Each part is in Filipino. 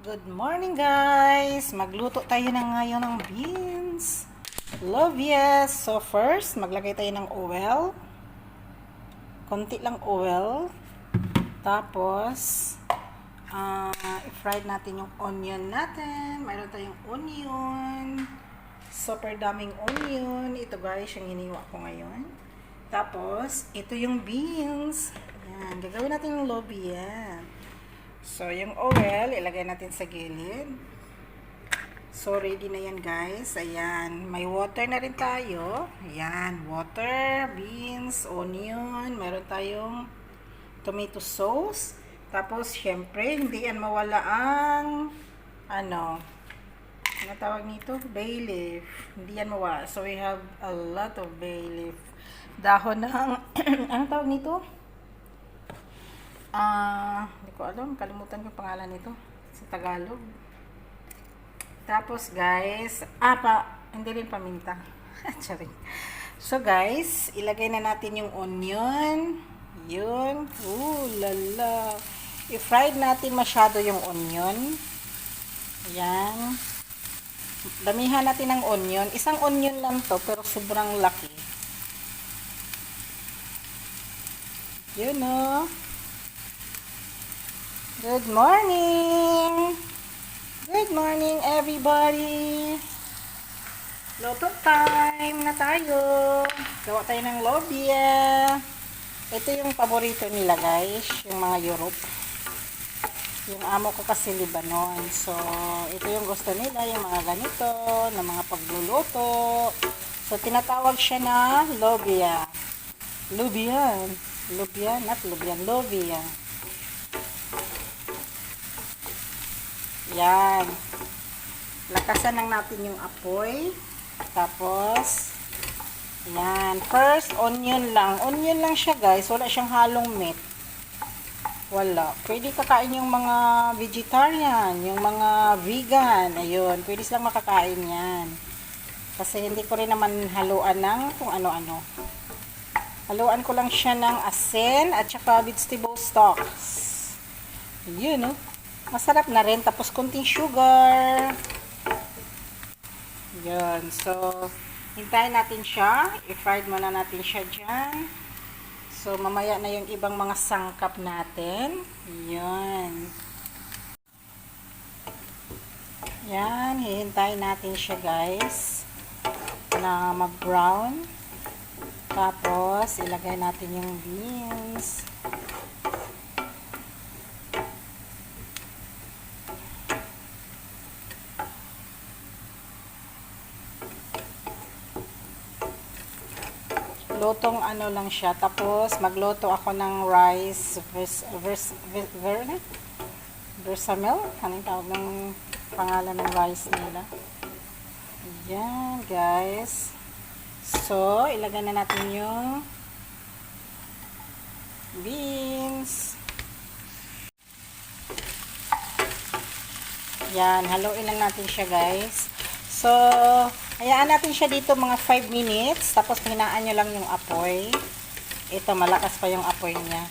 Good morning guys! Magluto tayo ng ngayon ng beans. Love yes! So first, maglagay tayo ng oil. Konti lang oil. Tapos, ah i-fry natin yung onion natin. Mayroon tayong onion. Super daming onion. Ito guys, yung iniwa ko ngayon. Tapos, ito yung beans. Ayan, gagawin natin yung lobby yan. So, yung oil, ilagay natin sa gilid. So, ready na yan, guys. Ayan. May water na rin tayo. Ayan. Water, beans, onion. Meron tayong tomato sauce. Tapos, syempre, hindi yan mawala ang ano, ano tawag nito? Bay leaf. Hindi yan mawala. So, we have a lot of bay leaf. Dahon ng, ano tawag nito? Ah, hindi ko alam, kalimutan ko pangalan nito sa Tagalog. Tapos guys, ah pa, hindi rin paminta. Charing. So guys, ilagay na natin yung onion. Yun. Ooh, lala. I-fried natin masyado yung onion. Yan. Damihan natin ng onion. Isang onion lang to, pero sobrang laki. Yun o. Good morning! Good morning, everybody! Loto time na tayo! Gawa tayo ng lobia! Ito yung paborito nila, guys. Yung mga Europe. Yung amo ko kasi Libanon. So, ito yung gusto nila, yung mga ganito, na mga pagluluto. So, tinatawag siya na lobia. Lubian. Lubian, not lubian, lobia. Yan. Lakasan lang natin yung apoy. Tapos, yan. First, onion lang. Onion lang siya, guys. Wala siyang halong meat. Wala. Pwede kakain yung mga vegetarian, yung mga vegan. Ayun. Pwede silang makakain yan. Kasi hindi ko rin naman haluan ng kung ano-ano. Haluan ko lang siya ng asin at saka vegetable stocks. Yun, no? Masarap na rin. Tapos, kunting sugar. Yun. So, hintayin natin siya. I-fried muna natin siya dyan. So, mamaya na yung ibang mga sangkap natin. Yun. Yan. Hihintayin natin siya, guys. Na mag-brown. Tapos, ilagay natin yung beans. Lutong ano lang siya. Tapos, magluto ako ng rice vers, vers, vers, ver, versamel. Anong tawag ng pangalan ng rice nila? Yan, guys. So, ilagay na natin yung beans. Yan, haluin lang natin siya, guys. So, hayaan natin siya dito mga 5 minutes. Tapos, hinaan nyo lang yung apoy. Ito, malakas pa yung apoy niya.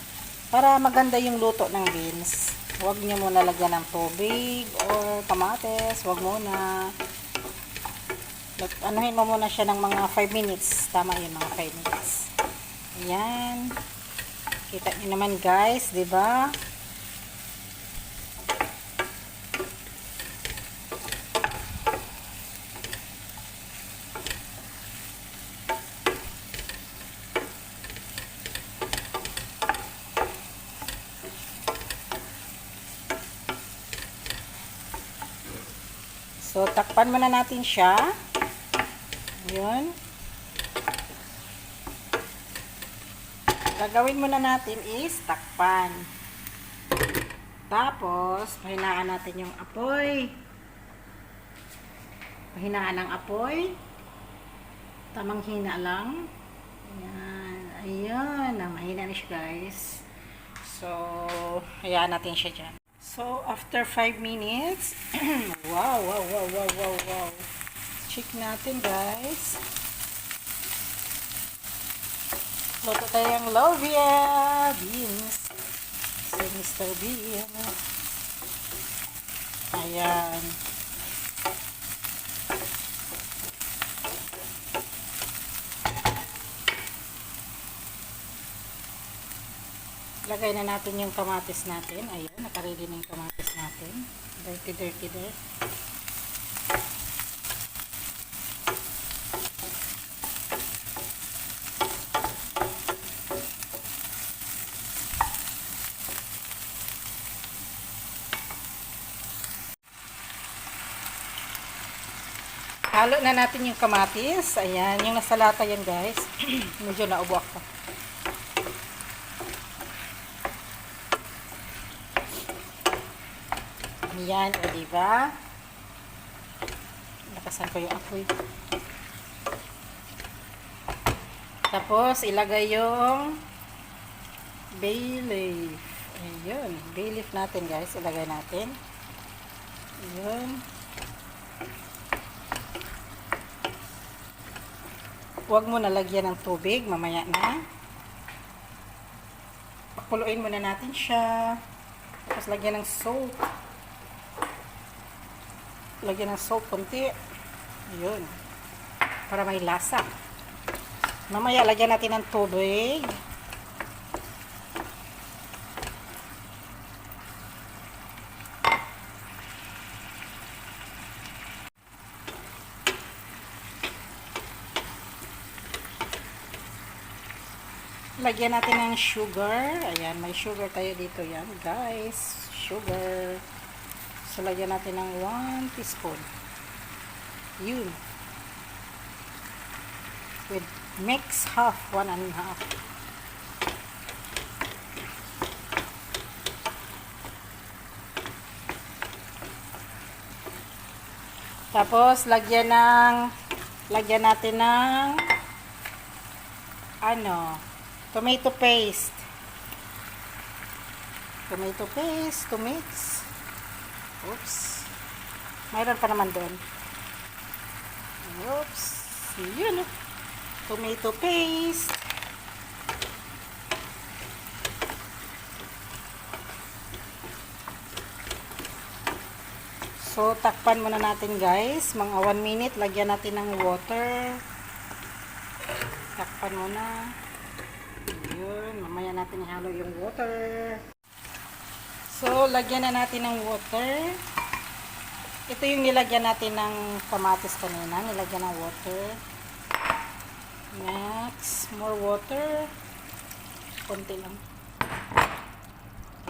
Para maganda yung luto ng beans. Huwag nyo muna lagyan ng tubig or kamates. Huwag muna. Anuhin mo muna siya ng mga 5 minutes. Tama yun, mga 5 minutes. Ayan. Kita nyo naman guys, ba? So, takpan muna natin siya. Yun. Gagawin muna natin is takpan. Tapos, pahinaan natin yung apoy. Pahinaan ng apoy. Tamang hina lang. Ayan. Ayan. Na, mahina na siya guys. So, hayaan natin siya dyan. So, after 5 minutes, wow, wow, wow, wow, wow, wow. Check natin, guys. Luto tayong lobia beans. Si Mr. Bean. Ayan. Lagay na natin yung kamatis natin. Ayun, nakaready na yung kamatis natin. Dirty, dirty there. Halo na natin yung kamatis. Ayan, yung nasa lata yan guys. Medyo naubo ako. Ayan, o diba? Nakasan ko yung apoy. Tapos, ilagay yung bay leaf. Ayun, bay leaf natin guys. Ilagay natin. Ayun. Huwag mo nalagyan ng tubig, mamaya na. Pakuluin muna natin siya. Tapos lagyan ng soap. Lagyan ng soap konti. Ayun. Para may lasa. Mamaya lagyan natin ng tubig. Lagyan natin ng sugar. Ayan, may sugar tayo dito yan, guys. Sugar. So, lagyan natin ng 1 teaspoon. Yun. With mix half, 1 and half. Tapos, lagyan ng lagyan natin ng ano, tomato paste. Tomato paste to mix. Oops. Mayroon pa naman doon. Oops. Yun. Tomato paste. So, takpan muna natin guys. Mga 1 minute. Lagyan natin ng water. Takpan muna. Yun. Mamaya natin ihalo yung water. So, lagyan na natin ng water. Ito yung nilagyan natin ng kamatis kanina. Nilagyan ng water. Next, more water. Konti lang.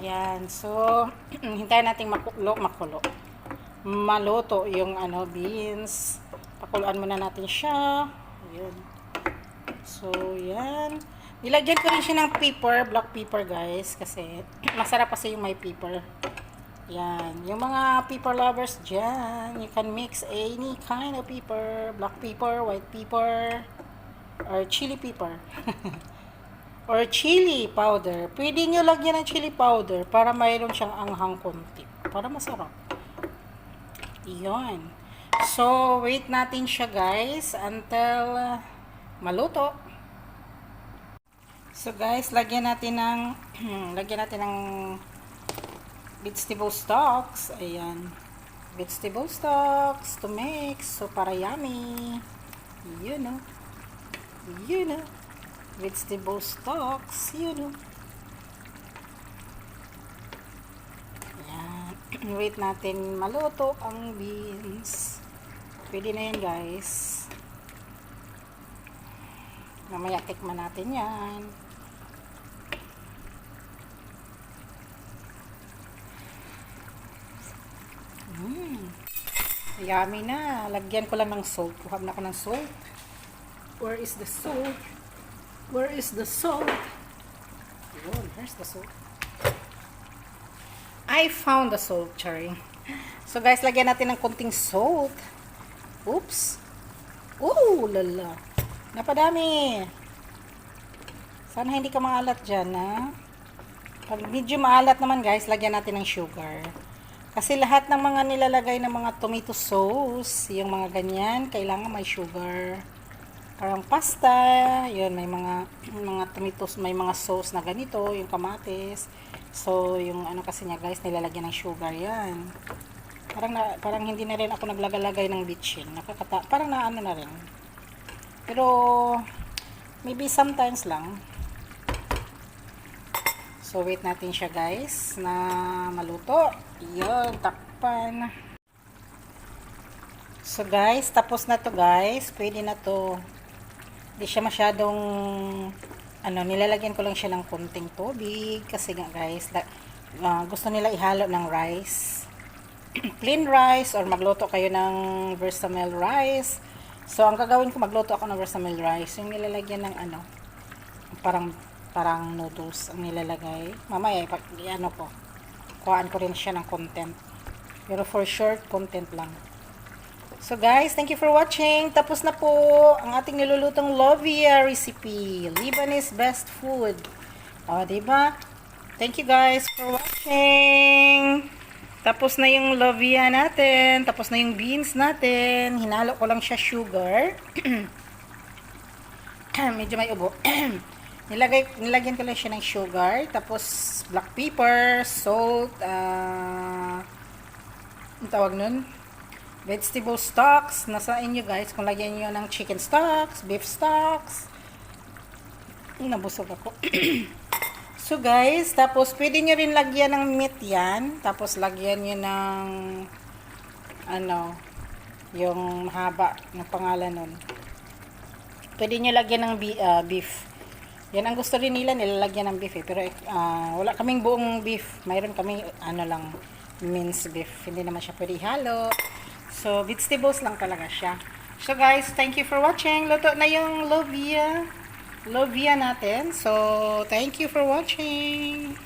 Yan. So, hintayin natin makulo, makulo. Maluto yung ano, beans. Pakuluan muna natin siya. Yun. So, yan. Nilagyan ko rin siya ng pepper, black pepper guys. Kasi, masarap kasi yung may pepper. Yan. Yung mga pepper lovers dyan, you can mix any kind of pepper. Black pepper, white pepper, or chili pepper. or chili powder. Pwede nyo lagyan ng chili powder para mayroon siyang anghang konti. Para masarap. Iyon. So, wait natin siya guys until maluto. So guys, lagyan natin ng lagyan natin ng vegetable stocks. Ayan. Vegetable stocks to mix. So, para yummy. Yun o. Yun o. Vegetable stocks. Yun o. Ayan. Wait natin maluto ang beans. Pwede na yan guys. Mamaya tikman natin yan. Mm. Yummy na. Lagyan ko lang ng salt. Kuha na ako ng salt. Where is the salt? Where is the salt? Yun, where's the salt? I found the salt, Cherry. So guys, lagyan natin ng konting salt. Oops. Ooh, lala. Napadami. Sana hindi ka maalat dyan, ha? Pag medyo maalat naman, guys, lagyan natin ng sugar. Kasi lahat ng mga nilalagay ng mga tomato sauce, yung mga ganyan, kailangan may sugar. Parang pasta, yun, may mga, mga tomatoes, may mga sauce na ganito, yung kamatis. So, yung ano kasi niya, guys, nilalagyan ng sugar yan. Parang, na, parang hindi na rin ako naglagalagay ng bitchin. Nakakata, parang na ano na rin. Pero, maybe sometimes lang. So, wait natin siya guys na maluto. Yun, takpan. So, guys, tapos na to guys. Pwede na to. Hindi siya masyadong, ano, nilalagyan ko lang siya ng kunting tubig. Kasi nga guys, da, ah, gusto nila ihalo ng rice. Plain rice or magluto kayo ng versamel rice. So, ang gagawin ko, magluto ako ng versamel rice. Yung nilalagyan ng ano, parang parang noodles ang nilalagay. Mamaya, pag, ano ko, kuhaan ko rin siya ng content. Pero for short, content lang. So guys, thank you for watching. Tapos na po ang ating nilulutong Lovia recipe. Lebanese best food. O, diba? Thank you guys for watching. Tapos na yung Lovia natin. Tapos na yung beans natin. Hinalo ko lang siya sugar. Medyo may ubo. Nilagay, nilagyan ko lang siya ng sugar. Tapos black pepper, salt, ah... ang tawag nun? vegetable stocks, nasa inyo guys, kung lagyan nyo ng chicken stocks, beef stocks, nabusog ako. so guys, tapos pwede nyo rin lagyan ng meat yan, tapos lagyan nyo ng, ano, yung mahaba ng pangalan nun. Pwede nyo lagyan ng ah, beef. Yan ang gusto rin nila, nilalagyan ng beef eh. Pero ah, wala kaming buong beef. Mayroon kaming, ano lang, minced beef. Hindi naman siya pwede ihalo. So, vegetables lang talaga siya. So, guys, thank you for watching. Luto na yung lovia. Lovia natin. So, thank you for watching.